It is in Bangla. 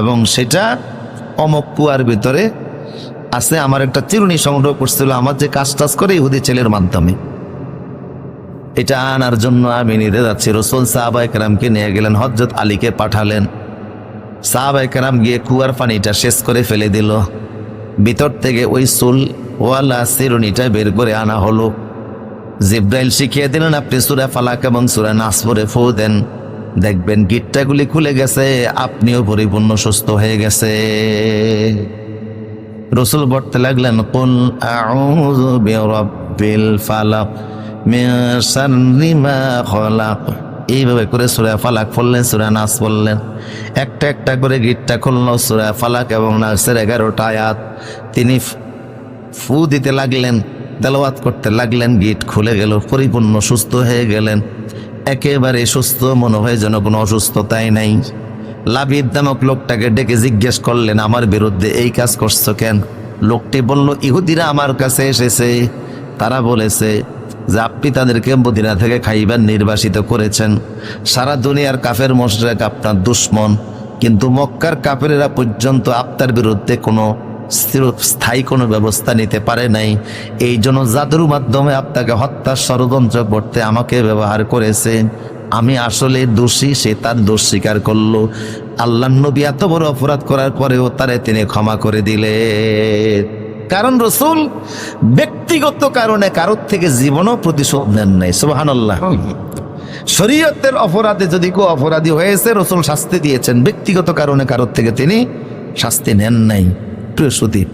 এবং সেটা অমক কুয়ার ভিতরে আছে। আমার একটা চিরুনি সংগ্রহ করছিল, আমার যে কাজ টাজ করে ইহুদি ছেলের মাধ্যমে। এটা আনার জন্য আমি নিতে যাচ্ছি। রসুল সাহাবাই কেরামকে নিয়ে গেলেন হজরত আলীকে পাঠালেন। সাহাবাই কেরাম গিয়ে কুয়ার পানিটা শেষ করে ফেলে দিল। ভিতর থেকে ওই সুল ওয়ালা চিরুনিটা বের করে আনা হলো। জিব্রাইল শিখিয়ে দিলেন, আপনি সুরা ফালাক এবং সুরা নাস পরে ফু দেন। দেখবেন গিট্টাগুলি খুলে গেছে, আপনিও পরিপূর্ণ সুস্থ হয়ে গেছে। রসুল পড়তে লাগলেন, কুল ফালাক এইভাবে করে সূরা ফালাক পড়লেন, সূরা নাস পড়লেন। একটা একটা করে গিটটা খুলল, সূরা ফালাক এবং নাসের এগারোটা আয়াত। তিনি ফু দিতে লাগলেন, তেলাওয়াত করতে লাগলেন, গিট খুলে গেল, পরিপূর্ণ সুস্থ হয়ে গেলেন। একেবারে সুস্থ মনে হয় যেন কোনো অসুস্থতাই নাই। লাভিদ নামক লোকটাকে ডেকে জিজ্ঞেস করলেন, আমার বিরুদ্ধে এই কাজ করছ কেন? লোকটি বলল, ইহুদিরা আমার কাছে এসেছে। তারা বলেছে যে আপনি তাদেরকে মদিনা থেকে খাইবার নির্বাসিত করেছেন। সারা দুনিয়ার কাফের মোশরেক আপনার দুশ্মন। কিন্তু মক্কার কাফেরেরা পর্যন্ত আপনার বিরুদ্ধে কোনো স্থায়ী কোনো ব্যবস্থা নিতে পারে নাই। এই জন্য জাদুর মাধ্যমে আপনাকে হত্যার ষড়যন্ত্র করতে আমাকে ব্যবহার করেছে। আমি আসলে দোষী সে তার দোষ স্বীকার করল। আল্লাহ নবী এত বড় অপরাধ করার পরেও তারে তিনি ক্ষমা করে দিলেন কারণ রসুল ব্যক্তিগত কারণে কারোর থেকে জীবনও প্রতিশোধ নেন নাই সুবাহান আল্লাহ শরীয়তের অপরাধে যদি কেউ অপরাধী হয়েছে রসুল শাস্তি দিয়েছেন। ব্যক্তিগত কারণে কারোর থেকে তিনি শাস্তি নেন নাই। প্রিয় সুদীপ